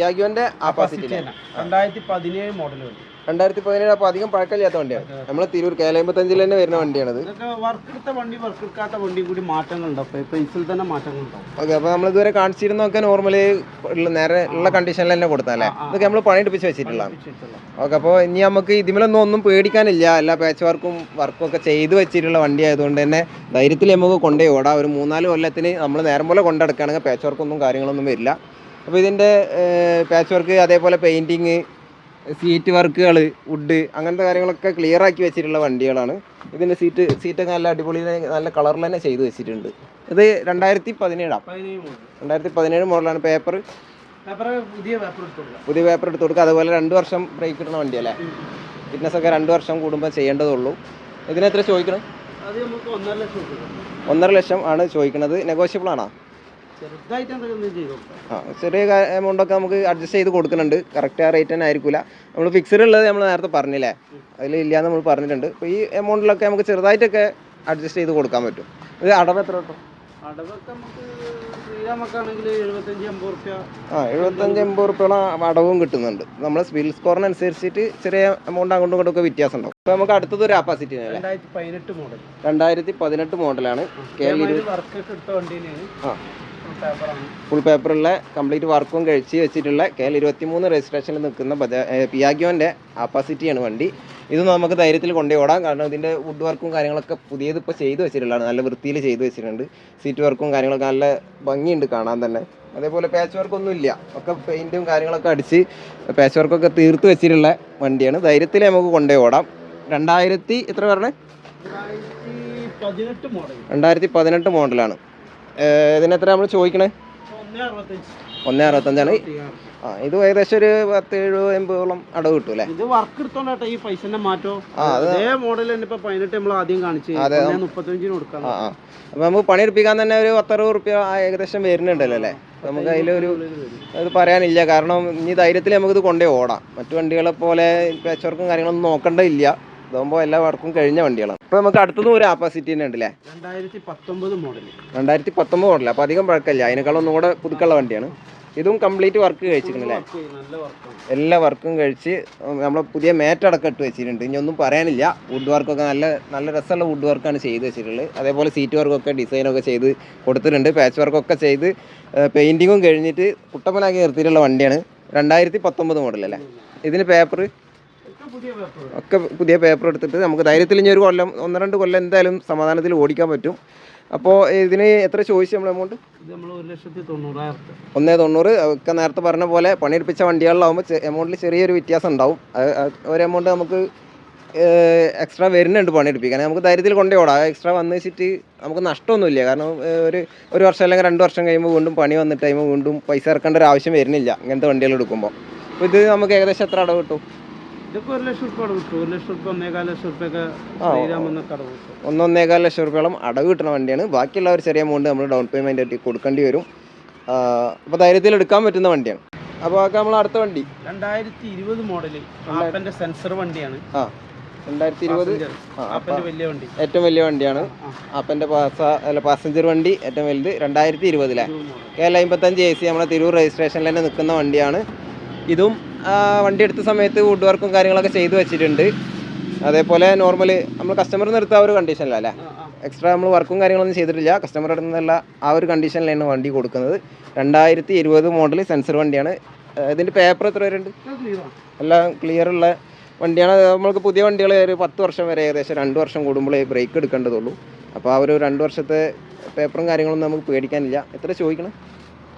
യാഗിയോന്റെ രണ്ടായിരത്തി പതിനേഴ് മോഡൽ വണ്ടി. രണ്ടായിരത്തി പതിനേഴ് അപ്പോൾ അധികം പഴക്കമില്ലാത്ത വണ്ടിയാണ്. നമ്മൾ തിരൂർ കെ എൽ അമ്പത്തഞ്ചിൽ തന്നെ വരുന്ന വണ്ടിയാണ് ഇതൊക്കെ വർക്ക് എടുത്ത വണ്ടി വർക്ക് എടുക്കാത്ത വണ്ടി കൂടി മാറ്റങ്ങൾ ഉണ്ടാവും പ്രൈസിൽ തന്നെ ഓക്കെ അപ്പോൾ നമ്മൾ ഇതുവരെ കാണിച്ചിരുന്നൊക്കെ നോർമലി ഉള്ള നേരെ ഉള്ള കണ്ടീഷനിൽ തന്നെ കൊടുത്താലേ ഇതൊക്കെ നമ്മൾ പണിയെടുപ്പിച്ച് വെച്ചിട്ടുള്ള ഓക്കെ അപ്പോൾ ഇനി നമുക്ക് ഇതിമലൊന്നും ഒന്നും പേടിക്കാനില്ല. എല്ലാ പാച്ച് വർക്കും വർക്കും ഒക്കെ ചെയ്ത് വെച്ചിട്ടുള്ള വണ്ടി ആയതുകൊണ്ട് തന്നെ ധൈര്യത്തിൽ നമുക്ക് കൊണ്ടുപോയി ഓടാം. ഒരു മൂന്നാൽ കൊല്ലത്തിന് നമ്മൾ നേരം പോലെ കൊണ്ടെടുക്കുകയാണെങ്കിൽ പാച്ച് വർക്കൊന്നും കാര്യങ്ങളൊന്നും വരില്ല. അപ്പോൾ ഇതിന്റെ പാച്ച് വർക്ക് അതേപോലെ പെയിന്റിങ് സീറ്റ് വർക്കുകൾ വുഡ് അങ്ങനത്തെ കാര്യങ്ങളൊക്കെ ക്ലിയർ ആക്കി വെച്ചിട്ടുള്ള വണ്ടികളാണ്. ഇതിന്റെ സീറ്റ് സീറ്റൊക്കെ നല്ല അടിപൊളി നല്ല കളറിൽ തന്നെ ചെയ്ത് വെച്ചിട്ടുണ്ട്. ഇത് രണ്ടായിരത്തി പതിനേഴാണ് രണ്ടായിരത്തി പതിനേഴ് മോഡലാണ് പേപ്പർ പുതിയ പേപ്പർ എടുത്തോളൂ പുതിയ പേപ്പർ എടുത്ത് കൊടുക്കുക. അതുപോലെ രണ്ട് വർഷം ബ്രേക്ക് ഇടുന്ന വണ്ടിയല്ലേ ഫിറ്റ്നസ് ഒക്കെ രണ്ട് വർഷം കൂടുമ്പോൾ ചെയ്യേണ്ടതുള്ളൂ. ഇതിനെത്ര ചോദിക്കണം? ഒന്നര ലക്ഷം ആണ് ചോദിക്കുന്നത് നെഗോഷ്യബിൾ ആണോ? ആ ചെറിയ എമൗണ്ട് ഒക്കെ നമുക്ക് അഡ്ജസ്റ്റ് ചെയ്ത് കൊടുക്കുന്നുണ്ട്. കറക്റ്റ് ആ റേറ്റ് തന്നെ ആയിരിക്കില്ല നമ്മൾ ഫിക്സഡ് ഉള്ളത് നമ്മൾ നേരത്തെ പറഞ്ഞില്ലേ? അതിൽ എന്ന് നമ്മൾ പറഞ്ഞിട്ടുണ്ട്. അപ്പോൾ ഈ എമൗണ്ടിലൊക്കെ നമുക്ക് ചെറുതായിട്ടൊക്കെ അഡ്ജസ്റ്റ് ചെയ്ത് കൊടുക്കാൻ പറ്റും. ഇത് അടവ് എത്ര കിട്ടും? അടവൊക്കെ നമുക്ക് ആ എഴുപത്തഞ്ച് എൺപത് റുപ്യോളം അടവും കിട്ടുന്നുണ്ട്. നമ്മൾ സ്കോറിന് സ്കോറിനനുസരിച്ചിട്ട് ചെറിയ എമൗണ്ട് അങ്ങോട്ടും ഇങ്ങോട്ടും ഒക്കെ വ്യത്യാസം ഉണ്ടാവും. അപ്പോൾ നമുക്ക് അടുത്തത് ഒരു രണ്ടായിരത്തി പതിനെട്ട് മോഡൽ രണ്ടായിരത്തി പതിനെട്ട് മോഡലാണ് കേരള ആ. ഫുൾ പേപ്പറുള്ള കംപ്ലീറ്റ് വർക്കും കഴിച്ച് വെച്ചിട്ടുള്ള കെ എൽ ഇരുപത്തി മൂന്ന് രജിസ്ട്രേഷനിൽ നിൽക്കുന്ന പിയാഗിയോന്റെ ആപ്പാസിറ്റിയാണ് വണ്ടി. ഇത് നമുക്ക് ധൈര്യത്തിൽ കൊണ്ടുപോയി ഓടാം. കാരണം ഇതിന്റെ വുഡ് വർക്കും കാര്യങ്ങളൊക്കെ പുതിയത് ഇപ്പോൾ ചെയ്ത് വെച്ചിട്ടുള്ളതാണ്. നല്ല വൃത്തിയിൽ ചെയ്ത് വെച്ചിട്ടുണ്ട്. സീറ്റ് വർക്കും കാര്യങ്ങളൊക്കെ നല്ല ഭംഗിയുണ്ട് കാണാൻ തന്നെ. അതേപോലെ പാച്ച് വർക്കൊന്നും ഇല്ല. ഒക്കെ പെയിന്റും കാര്യങ്ങളൊക്കെ അടിച്ച് പാച്ച് വർക്കൊക്കെ തീർത്ത് വെച്ചിട്ടുള്ള വണ്ടിയാണ്. ധൈര്യത്തിൽ നമുക്ക് കൊണ്ടുപോയി ഓടാം. രണ്ടായിരത്തി എത്ര പറഞ്ഞേ? രണ്ടായിരത്തി പതിനെട്ട് മോഡലാണ് ഇതിനെത്ര നമ്മൾ ചോദിക്കണേ? ഒന്ന് അറുപത്തഞ്ച് ഒന്നേ അറുപത്തഞ്ചാണ്. ആ ഇത് ഏകദേശം ഒരു പത്ത് എഴുപത് എൺപതോളം അടവ് കിട്ടും അല്ലേ? ഇത് വർക്ക് എടുത്തോണ്ടാട്ടെ ഈ പൈസന്റെ മാറ്റോ അതേ മോഡൽ തന്നെ ഇപ്പൊ പതിനെട്ട് നമ്മൾ ആദ്യം കാണിച്ചു. അതെ, മുപ്പത്തഞ്ചിന് കൊടുക്കാം. അപ്പോൾ നമുക്ക് പണിയെടുപ്പിക്കാൻ തന്നെ ഒരു പത്തറുപത് റുപ്യ ഏകദേശം വരുന്നുണ്ടല്ലോ അല്ലേ? നമുക്ക് അതിലൊരു അത് പറയാനില്ല. കാരണം ഇനി ധൈര്യത്തിൽ നമുക്ക് ഇത് കൊണ്ടേ ഓടാം. മറ്റു വണ്ടികളെ പോലെ പാച്ച് വർക്കും കാര്യങ്ങളൊന്നും നോക്കേണ്ടതില്ല ഇതാകുമ്പോൾ എല്ലാ വർക്കും കഴിഞ്ഞ വണ്ടികളാണ് ഇപ്പോൾ നമുക്ക് അടുത്തതും ഒരു ആപ്പാസിറ്റി തന്നെ ഉണ്ടല്ലേ? രണ്ടായിരത്തി പത്തൊമ്പത് മോഡൽ രണ്ടായിരത്തി പത്തൊമ്പത് മോഡൽ അപ്പോൾ അധികം പഴക്കമില്ല. അതിനേക്കാളും ഒന്നും കൂടെ പുതുക്കുള്ള വണ്ടിയാണ്. ഇതും കംപ്ലീറ്റ് വർക്ക് കഴിച്ചിട്ടുണ്ടല്ലേ എല്ലാ വർക്കും കഴിച്ച് നമ്മൾ പുതിയ മേറ്റടക്കം ഇട്ട് വെച്ചിട്ടുണ്ട്. ഇനി ഒന്നും പറയാനില്ല. വുഡ് വർക്കൊക്കെ നല്ല നല്ല രസമുള്ള വുഡ് വർക്കാണ് ചെയ്ത് വെച്ചിട്ടുള്ളത്. അതേപോലെ സീറ്റ് വർക്കൊക്കെ ഡിസൈനൊക്കെ ചെയ്ത് കൊടുത്തിട്ടുണ്ട്. പാച്ച് വർക്കൊക്കെ ചെയ്ത് പെയിന്റിങ്ങും കഴിഞ്ഞിട്ട് കുട്ടപ്പനാക്കി നിർത്തിയിട്ടുള്ള വണ്ടിയാണ് രണ്ടായിരത്തി പത്തൊമ്പത് മോഡലല്ലേ ഇതിന് പേപ്പർ ഒക്കെ പുതിയ പേപ്പർ എടുത്തിട്ട് നമുക്ക് ധൈര്യത്തിൽ ഇനി ഒരു കൊല്ലം ഒന്ന് രണ്ട് കൊല്ലം എന്തായാലും സമാധാനത്തിൽ ഓടിക്കാൻ പറ്റും. അപ്പോൾ ഇതിന് എത്ര ചോദിച്ചു നമ്മൾ എമൗണ്ട് ഒന്നേ തൊണ്ണൂറ് ഒക്കെ നേരത്തെ പറഞ്ഞ പോലെ പണിയെടുപ്പിച്ച വണ്ടികളിലാവുമ്പോൾ എമൗണ്ടിൽ ചെറിയൊരു വ്യത്യാസം ഉണ്ടാവും. ഒരു എമൗണ്ട് നമുക്ക് എക്സ്ട്രാ വരുന്നുണ്ട് പണിയെടുപ്പിക്കാൻ. നമുക്ക് ധൈര്യത്തിൽ കൊണ്ടേ ഓടാം. എക്സ്ട്രാ വന്ന് വെച്ചിട്ട് നമുക്ക് നഷ്ടമൊന്നുമില്ല. കാരണം ഒരു ഒരു വർഷം അല്ലെങ്കിൽ രണ്ട് വർഷം കഴിയുമ്പോൾ വീണ്ടും പണി വന്നിട്ട് കഴിയുമ്പോൾ വീണ്ടും പൈസ ഇറക്കേണ്ട ഒരു ആവശ്യം വരുന്നില്ല ഇങ്ങനത്തെ വണ്ടികൾ എടുക്കുമ്പോൾ അപ്പോൾ ഇത് നമുക്ക് ഏകദേശം എത്ര അടവ് കിട്ടും? ഇതൊക്കെ ഒരു ലക്ഷം റുപ്യ അടവ് കിട്ടും. ഒരു ലക്ഷം റുപ്യ ഒന്നേകാൽ ലക്ഷം റുപ്യ ഒക്കെ ആ, ശ്രീരാമെന്നൊക്കെ അടവ് കിട്ടും. ഒന്നൊന്നേകാൽ ലക്ഷം റുപ്യോളം അടവ് കിട്ടുന്ന വണ്ടിയാണ്. ബാക്കിയുള്ള ഒരു ചെറിയ എമൗണ്ട് നമ്മൾ ഡൗൺ പേയ്മെന്റ് ആയിട്ട് കൊടുക്കേണ്ടി വരും. അപ്പോൾ ധൈര്യത്തിൽ എടുക്കാൻ പറ്റുന്ന വണ്ടിയാണ്. അപ്പോൾ അതൊക്കെ നമ്മൾ അടുത്ത വണ്ടി. രണ്ടായിരത്തി ഇരുപത് മോഡൽ സെൻസർ വണ്ടിയാണ്. ആ രണ്ടായിരത്തി ഇരുപത് ഏറ്റവും വലിയ വണ്ടിയാണ്. അപ്പന്റെ പാസ അല്ല പാസഞ്ചർ വണ്ടി ഏറ്റവും വലുത് രണ്ടായിരത്തി ഇരുപതിലെ കേരള അമ്പത്തഞ്ച് എ സി നമ്മുടെ തിരൂർ രജിസ്ട്രേഷനിൽ തന്നെ നിൽക്കുന്ന വണ്ടിയാണ്. ഇതും വണ്ടി എടുത്ത സമയത്ത് വുഡ് വർക്കും കാര്യങ്ങളൊക്കെ ചെയ്തു വെച്ചിട്ടുണ്ട്. അതേപോലെ നോർമൽ നമ്മൾ കസ്റ്റമർ നിർത്താൻ ഒരു കണ്ടീഷനിലല്ലേ. എക്സ്ട്രാ നമ്മൾ വർക്കും കാര്യങ്ങളൊന്നും ചെയ്തിട്ടില്ല. കസ്റ്റമർ അടുത്തുനിന്നുള്ള ആ ഒരു കണ്ടീഷനിലാണ് വണ്ടി കൊടുക്കുന്നത്. രണ്ടായിരത്തി ഇരുപത് മോഡൽ സെൻസർ വണ്ടിയാണ് ഇതിന്റെ പേപ്പർ എത്ര വരുന്നുണ്ട് ഉണ്ട് എല്ലാം ക്ലിയർ ഉള്ള വണ്ടിയാണ്. നമ്മൾക്ക് പുതിയ വണ്ടികൾ ഒരു പത്ത് വർഷം വരെ ഏകദേശം രണ്ട് വർഷം കൂടുമ്പോഴേ ബ്രേക്ക് എടുക്കേണ്ടതുള്ളൂ. അപ്പോൾ ആ ഒരു രണ്ട് വർഷത്തെ പേപ്പറും കാര്യങ്ങളൊന്നും നമുക്ക് പേടിക്കാനില്ല. എത്ര ചോദിക്കണം?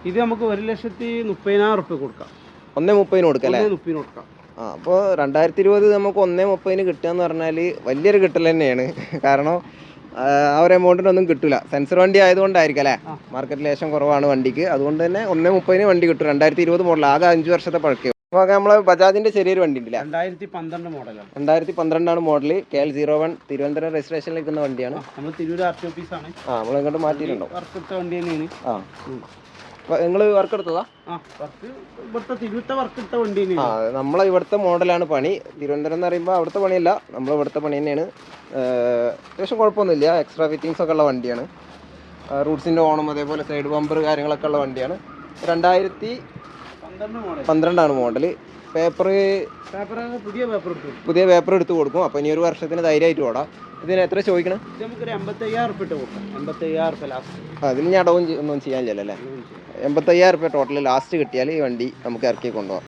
ഇത് നമുക്ക് ഒരു ലക്ഷത്തി മുപ്പതിനായിരം റുപ്യ കൊടുക്കാം. ഒന്നേ മുപ്പതിന് കൊടുക്കാം അല്ലേ? മുപ്പതിന് കൊടുക്കാം. ആ അപ്പോൾ രണ്ടായിരത്തി ഇരുപത് നമുക്ക് ഒന്നേ മുപ്പതിന് കിട്ടുക എന്ന് പറഞ്ഞാൽ വലിയൊരു കിട്ടൽ തന്നെയാണ്. കാരണം ആ, ഒരു എമൗണ്ടിനൊന്നും കിട്ടില്ല സെൻസർ വണ്ടി ആയതുകൊണ്ടായിരിക്കും അല്ലേ? മാർക്കറ്റിൽ മാർക്കറ്റ് ലേശം കുറവാണ് വണ്ടിക്ക്. അതുകൊണ്ട് തന്നെ ഒന്നേ മുപ്പതിന് വണ്ടി കിട്ടും. രണ്ടായിരത്തി ഇരുപത് മോഡൽ ആകെ അഞ്ച് വർഷത്തെ പഴക്കേ. അപ്പോൾ നമ്മളെ ബജാജിന്റെ ചെറിയൊരു വണ്ടി ഉണ്ടല്ലേ? രണ്ടായിരത്തി പന്ത്രണ്ട് മോഡലാണ് രണ്ടായിരത്തി പന്ത്രണ്ടാണ് model K L zero one Thiruvananthapuram രജിസ്ട്രേഷനിൽ നിൽക്കുന്ന വണ്ടിയാണ്. നമ്മൾ തിരൂർ ആർ ടി ഓഫീസാണ് ആ നമ്മൾ ഇങ്ങോട്ട് മാറ്റിയിട്ടുണ്ടോ തന്നെയാണ്. ആ. നിങ്ങൾ വർക്ക് എടുത്തതാ? ആ നമ്മളെ ഇവിടുത്തെ മോഡലാണ് പണി. തിരുവനന്തപുരം എന്ന് പറയുമ്പോൾ അവിടുത്തെ പണിയല്ല നമ്മൾ ഇവിടുത്തെ പണി തന്നെയാണ്. അത്യാവശ്യം കുഴപ്പമൊന്നുമില്ല എക്സ്ട്രാ ഫിറ്റിങ്സ് ഒക്കെ ഉള്ള വണ്ടിയാണ്. റൂട്ട്സിന്റെ ഓണം അതേപോലെ സൈഡ് ബമ്പർ കാര്യങ്ങളൊക്കെ ഉള്ള വണ്ടിയാണ്. രണ്ടായിരത്തി പന്ത്രണ്ടാണ് മോഡൽ. പേപ്പർ പുതിയ പേപ്പർ എടുത്തു. പുതിയ പേപ്പർ എടുത്ത് കൊടുക്കും. അപ്പോൾ ഇനി ഒരു വർഷത്തിന് ധൈര്യമായിട്ട് ഓടാം. ഇതിന് എത്ര ചോദിക്കണം അതിന് ഞാൻ അടവും ഒന്നും ചെയ്യാൻ ചെല്ലല്ലേ എൺപത്തയ്യായിരം റുപ്യ ടോട്ടൽ ലാസ്റ്റ് കിട്ടിയാൽ ഈ വണ്ടി നമുക്ക് ഇറക്കി കൊണ്ടുപോകാം.